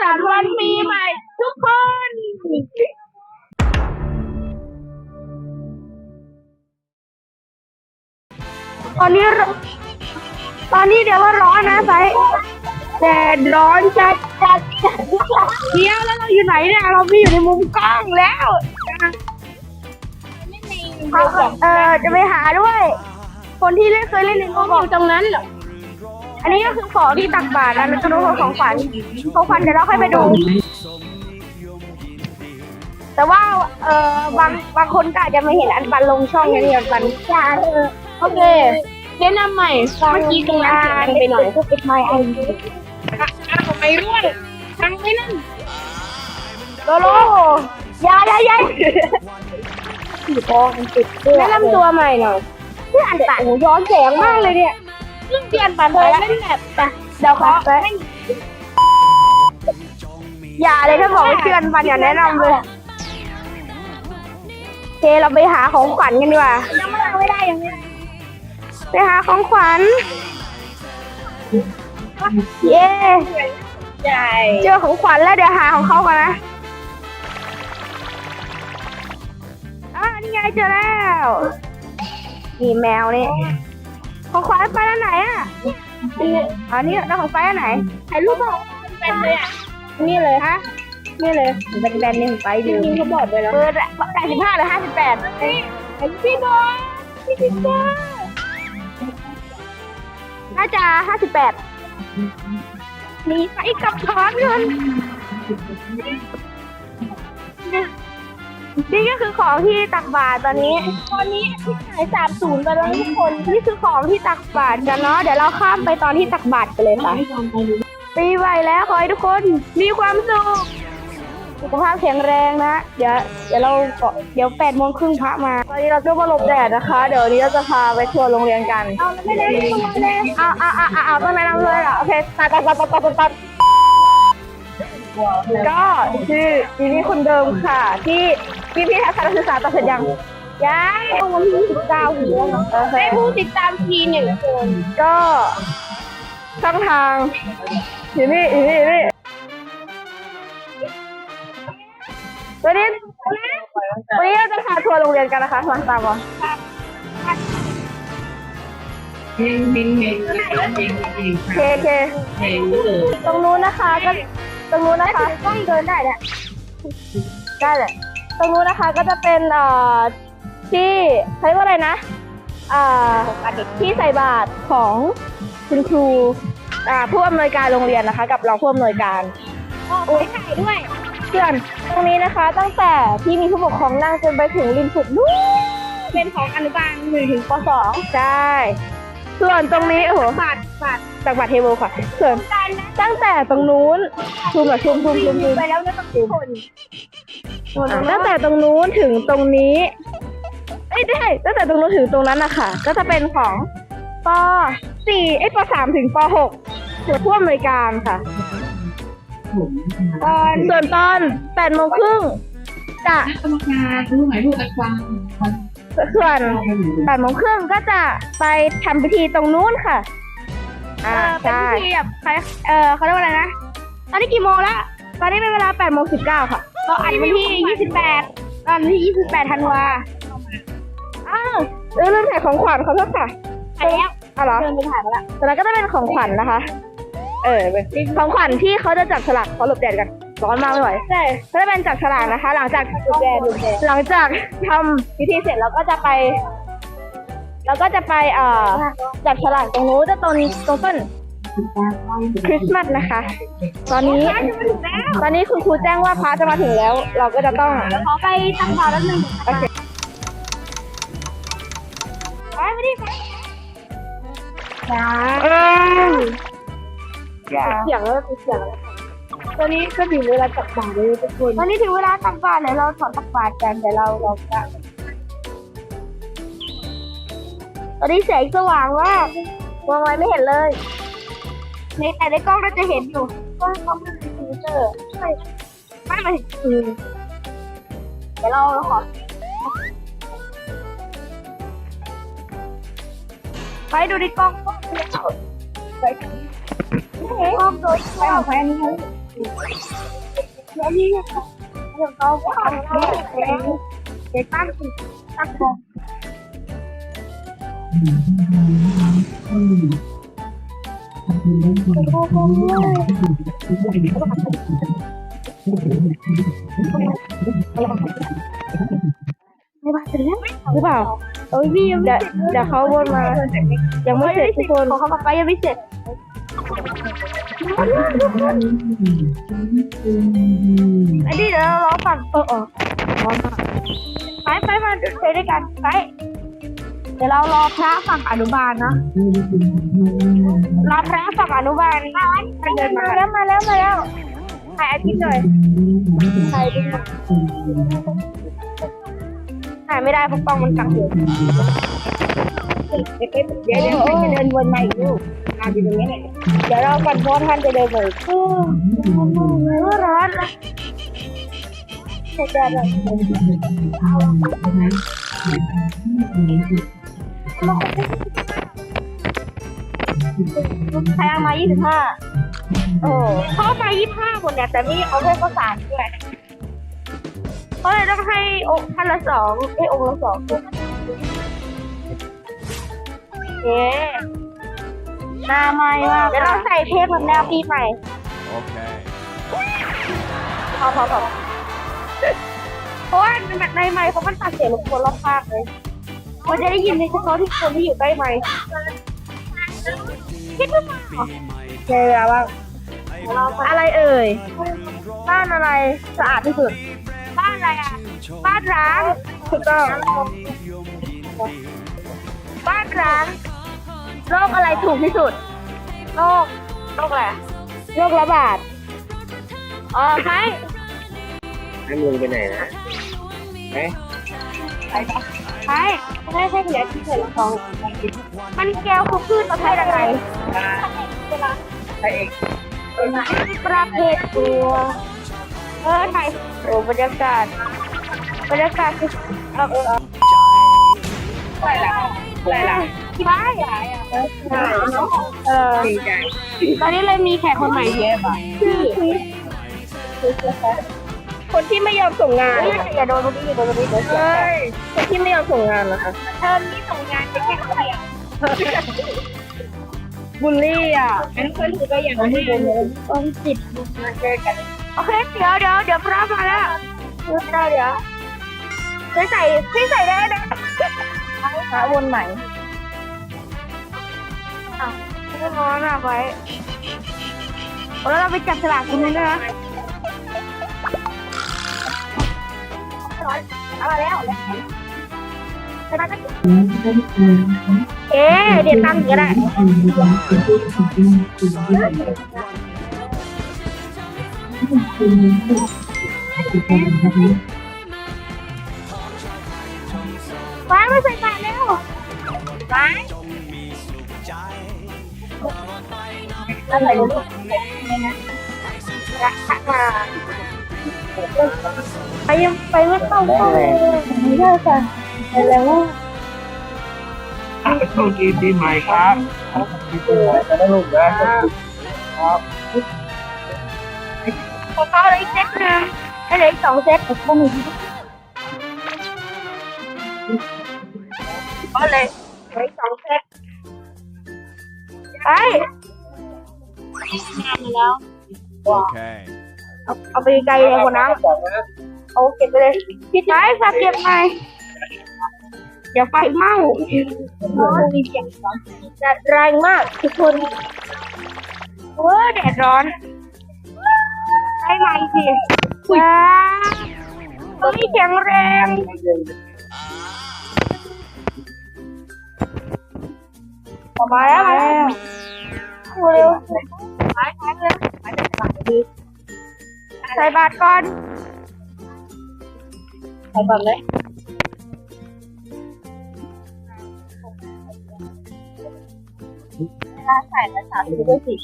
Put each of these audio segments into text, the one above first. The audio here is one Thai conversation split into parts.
สันต์วันปีใหม่ ทุกคน ตอนนี้ร้อนตอนนี้เดี๋ยวว่าร้อนนะไซแดดร้อนจัดจัดจัดเดี๋ยวแล้วเราอยู่ไหนเนี่ย เราไม่อยู่ในมุมกล้องแล้วเออจะไปหาด้วย คนที่เล่นเคยเล่นในมุมอยู่ตรงนั้นเหรอ อันนี้ก็คือของที่ตักบาตรแล้วเราจะรู้ว่าของขวัญของขวัญเดี๋ยวเราค่อยไปดู แต่ว่าเออบางบางคนก็อาจจะไม่เห็นอันปันลงช่องนี้อันปันจ้าโอเคแนะนำใหม่เมื่อกี้ตรงนั้นเสียงดังไปหน่อยก็ปิดไมค์ไอ้อะทำไมร่วงฟังไม่นั่นโลโลยายายายสีทองติดแนะนำตัวใหม่หน่อยชื่ออันปันโอ้ย้อนแสงมากเลยเนี่ย เรื่องที่อันปันไปแล้วเล่นแบบแต่เดาขอไปอย่าเลยถ้าบอกว่าชื่ออันปันอย่าแนะนำเลยโอเคเราไปหาของขวัญกันดีกว่ายังไม่ได้ไม่ได้ยังไม่ได้ไปหาของขวัญ เย้ใช่เจอของขวัญแล้วเดี๋ยวหาของเขาก่อนนะอ่านี่ไงเจอแล้วนี่แมวนี่ ของขวัญไปแล้วไหนอะอันนี้แล้วของไฟอันไหนถ่ายรูปมาเป็นเลยอะนี่เลยฮะนี่เลยเป็นแบรนด์นี่ของไฟดูจริงเขาบอกไปแล้วเบอร์แปดสิบห้าหรือห้าสิบแปดพี่บอยพี่พิเตอร์น่าจะห้าสิบแปดมีไฟกับถอนเงิน นี่ก็คือของที่ตักบาตรตอนนี้ ตอนนี้ที่ขายสามศูนย์ไปแล้วทุกคน นี่คือของที่ตักบาตรกันเนาะ เดี๋ยวเราข้ามไปตอนที่ตักบาตรกันเลยค่ะปีใหม่แล้วขอให้ทุกคนมีความสุข สุขภาพแข็งแรงนะ เดี๋ยวเดี๋ยวเราเดี๋ยวแปดโมงครึ่งพระมา ตอนนี้เราก็มาหลบแดดนะคะ เดี๋ยวนี้เราจะพาไปทัวร์โรงเรียนกัน เอาไม่ได้ไม่ได้เอาเอาเอาเอาเอาต้องแนะนำเลยเหรอโอเคตัดตัดตัดตัดตัดตัดก็ชื่อจีนี่คนเดิมค่ะที่ ที่พี่ทัศนศึกษาตัดเสร็จยังยังวันที่สิบเก้าถึงให้ผู้ติดตามทีหนึ่งคนก็ช่องทางอยู่นี่อยู่นี่อยู่นี่วันนี้วันนี้เราจะพาทัวร์โรงเรียนกันนะคะมาตามมาเคเคตรงนู้นนะคะก็ตรงนู้นนะคะต้องเดินได้เนี่ยได้เลย ตรงนู้นนะคะก็จะเป็นเอ่อที่เขาเรียกว่าอะไรนะอ่าที่ใส่บาตรของคุณครูอ่าผู้อำนวยการโรงเรียนนะคะ กับรองผู้อำนวยการโอ้ยถ่ายด้วยส่วนตรงนี้นะคะ ตั้งแต่ที่มีผู้ปกครองนั่งจนไปถึงริมสุดนู้นเป็นของอนุบาลหนึ่งถึงปสองใช่ส่วนตรงนี้โอ้โหบาทบาทจากบาทเทเบิลค่ะส่วนตั้งแต่ตรงนู้นซูมแบบซูมซูมซูมซูมไปแล้วนะทุกคน ตั้งแต่ตรงนู้นถึงตรงนี้เอ้ยไม่ใช่ตั้งแต่ตรงนู้นถึงตรงนั้นนะคะก็จะเป็นของปสี่เอ้ยปสามถึงปหกส่วนผู้อำนวยการค่ะตอนส่วนตอนแปดโมงครึ่งจะกรรมการรู้หมายรูปอักวางส่วนแปดโมงครึ่งก็จะไปทำพิธีตรงนู้นค่ะอ่าใช่เป็นพิธีแบบใครเออเขาเรียกว่าอะไรนะ ตอนนี้กี่โมงแล้วตอนนี้เป็นเวลาแปดโมงสิบเก้าค่ะ เราอัดวันที่ยี่สิบแปดตอนที่ยี่สิบแปดธันวาอ้าวเรื่องเรื่องถ่ายของขวัญเขาเถอะค่ะถ่ายแล้วอ๋อเหรอเดินไปถ่ายแล้วแต่นั้นก็จะเป็นของขวัญนะคะ เออเป็นของขวัญที่เขาจะจับฉลากเขาหลบแดดกันร้อนมากไม่ไหวใช่เขาจะเป็นจับฉลากนะคะ หลังจากหลบแดดหลังจากทำพิธีเสร็จเราก็จะไปเราก็จะไปเอ่อจับฉลากตรงนู้นจะตรงตรงต้น คริสต์มาสนะคะ ตอนนี้ ตอนนี้คุณครูแจ้งว่าพระจะมาถึงแล้ว เราก็จะต้องขอไปตักบาตรแล้วหนึ่งโอเคไปไปดิไปจ้าเออเสียงแล้วเสียงแล้วตอนนี้ก็ถึงเวลาตักบาตรเลยทุกคน ตอนนี้ถึงเวลาตักบาตรแล้วเราถอนตักบาตรกันเดี๋ยวเราเราจะตอนนี้แสงสว่างมากมองอะไรไม่เห็นเลย ในแต่ในกล้องเราจะเห็นอยู่กล้องเขาเป็นคอมพิวเตอร์ใช่ไม่ไม่อืมเดี๋ยวเราขอไปดูในกล้องกล้องไปกล้องโดยกล้องไปอันนี้แล้วนี่นะคะเดี๋ยวเขาวางแล้เดี๋ยวตั้งตั้งบอล ไม่บ้าเสร็จแล้วหรือเปล่าเอ้ยพี่ยังเดี๋ยวเดี๋ยวเขาวนมา ยังไม่เสร็จทุกคนเขาไปยังไม่เสร็จไอ้นี่เดี๋ยวเรารอฝั่งเออเออร้อนมากไปไปมาเดินด้วยกันไปเดี๋ยวเรารอพระฝั่งอนุบาลนะ รอพระฝั่งอนุบาลเดินมาแล้วมาแล้วมาแล้วถ่ายอาทิตย์หน่อยถ่ายดิถ่ายไม่ได้เพราะกล้องมันกังอยู่เดี๋ยวเดี๋ยวเดี๋ยวจะเดินวนมาอีกลูกมาอยู่ตรงนี้แหละเดี๋ยวเรากันเพราะท่านจะเดินไปเออร้อนนะเสร็จแล้ว ใครเอามา25โอ้เขามา25คนเนี่ย แต่นี่เอาแค่ข้าวสารด้วยเขาเลยต้องให้องค์ท่านละสองเอ้ยองค์ละสองเอ๊หน้าไหม้มากเดี๋ยวเราใส่เทปแบบแนวปีใหม่ Okay. พอพอพอเพราะว่าแบบในไมค์เขามันตัดเสียงรบกวนรอบภาคเลยมันจะได้ยินในเฉพาะที่คนที่อยู่ใกล้ไม ค์คิดว่าเจอแล้วบ้างอะไรเอ่ย บ้านอะไรสะอาดที่สุด บ้านอะไรอะ บ้านร้างถูกต้องบ้านร้างโรคอะไรถูกที่สุดโรคโรคอะไรอะโรคระบาดอ๋อใช่ให้มึงไปไหนนะเอ๊ะใช่ไม่ใช่เหลือที่เกิดละองมันแก้วคือพืชประเภทอะไรใช่เองประเภทตัวเออไทยโอ้บรรยากาศบรรยากาศคือเออเอออะไรล่ะอะไรล่ะใช่เออดีใจตอนนี้เลยมีแขกคนใหม่เยอะป่ะชื่อ คนที่ไม่ยอมส่งงานอย่าโดนบุรีโดนบุรีเดี๋ยวเสียใจคนที่ไม่ยอมส่งงานนะคะเทอมนี้ส่งงานจะแค่เดียวบุลลี่อะงั้นคนถือก็อย่างนี้เลยต้องจิตมาเจอกันโอเคเดี๋ยวเดี๋ยวเดี๋ยวพระมาแล้วเดี๋ยวเดี๋ยวใส่ใส่ใส่ได้นะพระวนใหม่อะไม่ร้อนอะไว้แล้วเราไปจับฉลากกันนี้นะ เอามาแล้วเอ๊ะเดี๋ยวตั้งก็ได้ฟ้าไม่ใส่บาตรแล้วฟ้าอะไรลูกรักมาไปยังไปไม่เข้าเข้าเลยไม่ได้ค่ะไปแล้วโชคดีปีใหม่ครับปีใหม่จะ ได้ลูกนะพอเข้าเลยอีกเซตหนึงให้เหลืออีกสองเซตก็มีก็เลยเหลืออีกสองเซตไป Okay. เอาเอาไปไกลเลยคนน้ำเอาเก็บไปเลยพี่ชายฝากเก็บหน่อยเดี๋ยวไฟไหม้มีเสียงแดดแรงมากทุกคนเว้อแดดร้อนได้ไหมสิว้าวเฮ้ยแข็งแรงออกมาแล้วมาแล้วเร็วไปไปเลยไปใส่บาตรดี ใส่บาตรก่อนใส่ก่อนเลยเวลาใส่แล้วสาธุด้วยสิ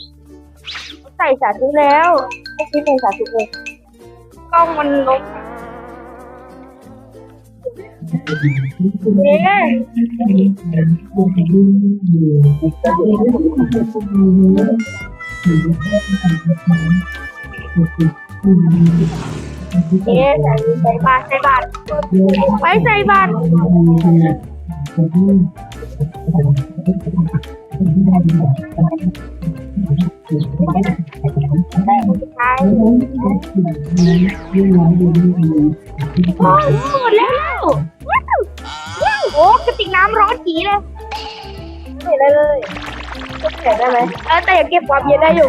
ใส่สาธุแล้วไม่คิดเป็นสาธุเลยกล้องมันลบเอ๊ะ เอ๊ะใส่บาตรใส่บาตรไปใส่บาตรโอ้หมดแล้วว้าวว้โอ้กระติกน้ำร้อนจีเลยไม่ได้เลยก็เก็บได้ไหมเออแต่ยังเก็บความเย็นได้อยู่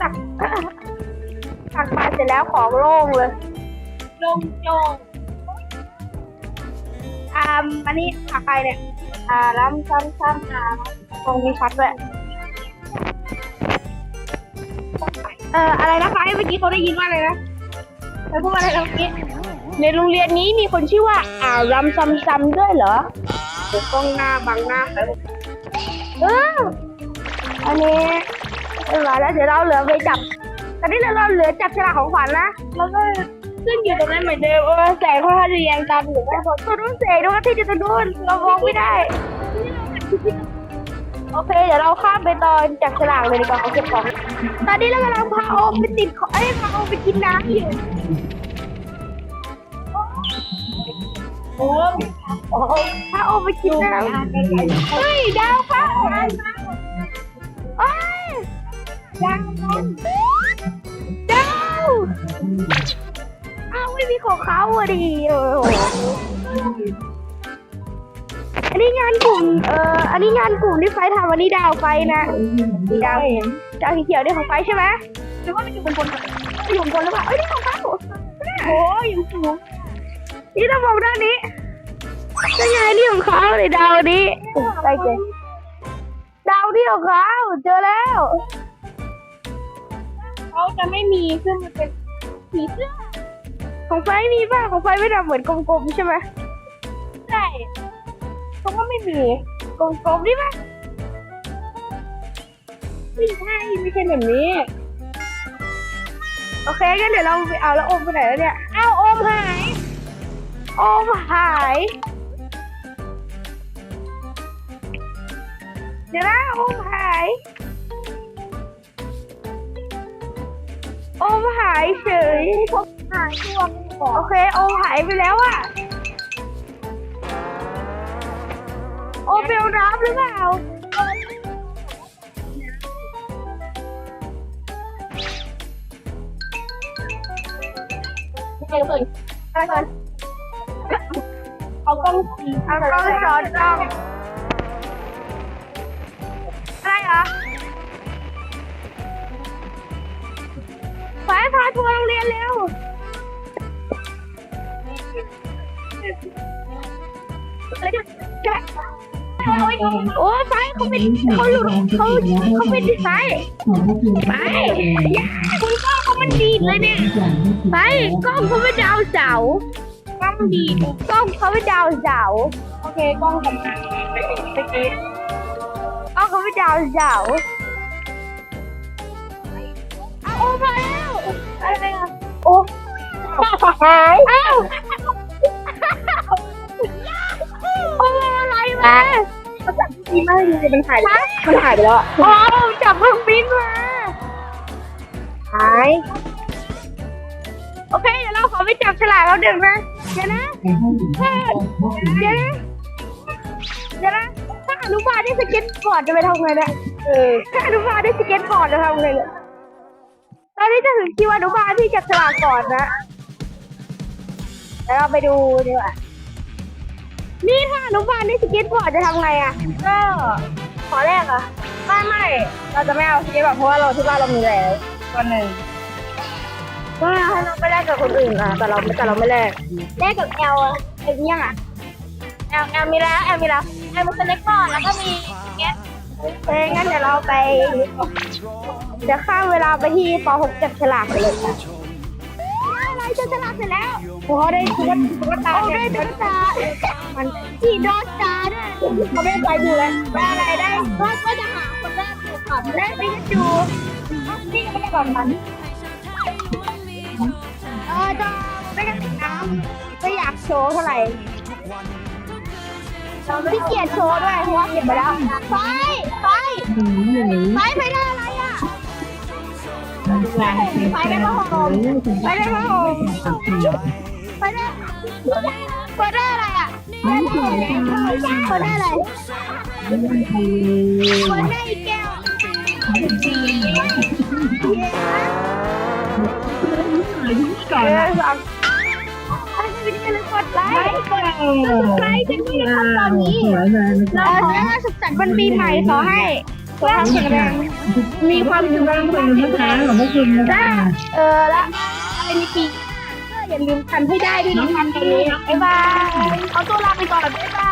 ตัก ตักมาเสร็จแล้วของโล่งเลยโล่งโจงอ่าอันนี้ผักใครเนี่ย อ่าล้ำซ้ำซ้ำอ่าตรงนี้ชัดด้วยเอ่ออะไรนะคะเมื่อกี้เขาได้ยินว่าอะไรนะเขาพูดว่าอะไรเมื่อกี้ในโรงเรียนนี้มีคนชื่อว่าอ่ารำซ้ำซำด้วยเหรอเดี๋ยวกล้องหน้าบังหน้าเอออันนี้เออแล้วเดี๋ยวเราเหลือไปจับ ตอนนี้เราเหลือจับฉลากของขวัญนะแล้วก็ขึ้นอยู่ตรงนั้นเหมือนเดิมเออแสงค่อนข้างจะแยงตามอยู่แม่พอตัวนู้นแสงตรงนั้นที่จะตัวนู้นเรามองไม่ได้ โอเค เดี๋ยวเราข้ามไปตอนจับฉลากเลยดีกว่าเขาเก็บของตอนนี้เรากำลังพาโอมไปติดของเอ้ยพาโอมไปกินน้ำอยู่โอ้ยโอ้พาโอมไปกินน้ำเฮ้ยดาวค่ะเอ้ยดาวดาว อ้าวไม่มีของเขาอะดิโอ้โหอันนี้งานกลุ่ม เอ่อ อันนี้งานกลุ่มที่ไฟทำวันนี้ดาวไฟนะดาวดาวสีเขียวนี่ของไฟใช่ไหมหรือว่ามันอยู่บนบนอยู่บนบนหรือเปล่าเอ้ยนี่ของเขาโอ้ยอยู่สูงนี่ต้องมองด้านนี้นี่ไงนี่ของเขาเลยดาวนี้ใกล้เจอดาวนี่ของเขาเจอแล้ว เขาจะไม่มีซึ่งมันเป็นผีเสื้อของไฟมีป่ะของไฟไม่ทำเหมือนกลมๆใช่ไหมใช่เขาก็ไม่มีกลมๆนี่ป่ะไม่ใช่ไม่ใช่แบบนี้ โอเคงั้นเดี๋ยวเราไปเอาแล้วโอมไปไหนแล้วเนี่ยเอาโอมหายโอมหาย เดี๋ยวนะโอมหาย อมหายเฉยหายช่วงก่อนโอเคโอมหายไปแล้วอะโอมเบลน้ำหรือเปล่าไม่รู้เลยเอาก่อนเขาต้องสีเอากล้องสอนกล้องอะไรเหรอ ไปพาทัวร์โรงเรียนเร็วโอ้ไฟเขาเป็นเขาหลุดเขาเขาเป็นไฟไปอย่าคุณกล้องเขามันดีดเลยเนี่ยไปกล้องเขาเป็นดาวเสาร์กล้องดีกล้องเขาเป็นดาวเสาร์โอเคกล้องทำงานไปติดไปติดกล้องเขาเป็นดาวเสาร์เอาโอ้มาแล้ว อะไรอะโอ้หายอ้าวโอ้อะไรมาดีมากดีมันหายมันหายไปแล้วอะโอ้จับเครื่องบินมาหายโอเคเดี๋ยวเราขอไปจับฉลากแล้วเดี๋ยวนะเดี๋ยวนะเดี๋ยวนะเดี๋ยวนะถ้าอนุบาลได้สเก็ตบอร์ดจะไปทำไงเนี่ยเออถ้าอนุบาลได้สเก็ตบอร์ดจะทำไงเนี่ย อนนี้จะถึงคิวอนุบาลที่จับฉลากก่อนนะเดี๋ยวเราไปดูดีกว่า นี่ถ้าอนุบาลได้สเก็ตบอร์ดจะทำไงอะ ก็ขอแรกอะ ไม่ไม่ เราจะไม่เอาสเก็ตบอร์ดเพราะว่าเราที่บ้านเรามีแล้ววันหนึ่งก็ให้เราไปแลกกับคนอื่นอะ แต่เราแต่เราไม่แลกแลกกับแอลอะไอ้ยังอะแอลแอลมีแล้วแอลมีแล้วแอลมีสเน็กบอร์ดแล้วก็มีเงี้ย เอ้ยงั้นเดี๋ยวเราไปเดี๋ยวข้ามเวลาไปที่ป .6 จับฉลากไปเลยค่ะอะไรจับฉลากเสร็จแล้วพอได้ตุ๊กตาได้ตุ๊กตามันที่ดอสตาด้วยเขาไม่ไปดูแล้วได้อะไรได้ก็ก็จะหาคนแรกก่อนได้ปิกาจูนี่ไม่ได้ก่อนมันเออจะไม่ได้ติดน้ำไม่อยากโชว์เท่าไหร่ พี่เกียจโชว์ด้วยเพราะว่าเก็บไปแล้ว ไป ไป ไปไปได้อะไรอะ ไปได้มาหอมไปได้มาหอมไปได้เปิดได้อะไรอะเปิดได้อะไรเปิดได้อีกแก้วก่อนนะสาม วิดีโอเลยกดไลค์กดซับสไครต์กันด้วยนะครับตอนนี้เราขอให้สุขสันต์วันปีใหม่ขอให้สุขภาพแข็งแรงมีความสุขมากๆนะคะขอบคุณนะเออละอะไรในปีอย่าลืมทันให้ได้ด้วยนะครับตอนนี้บ๊ายบายเอาตัวลาไปก่อนบ๊ายบาย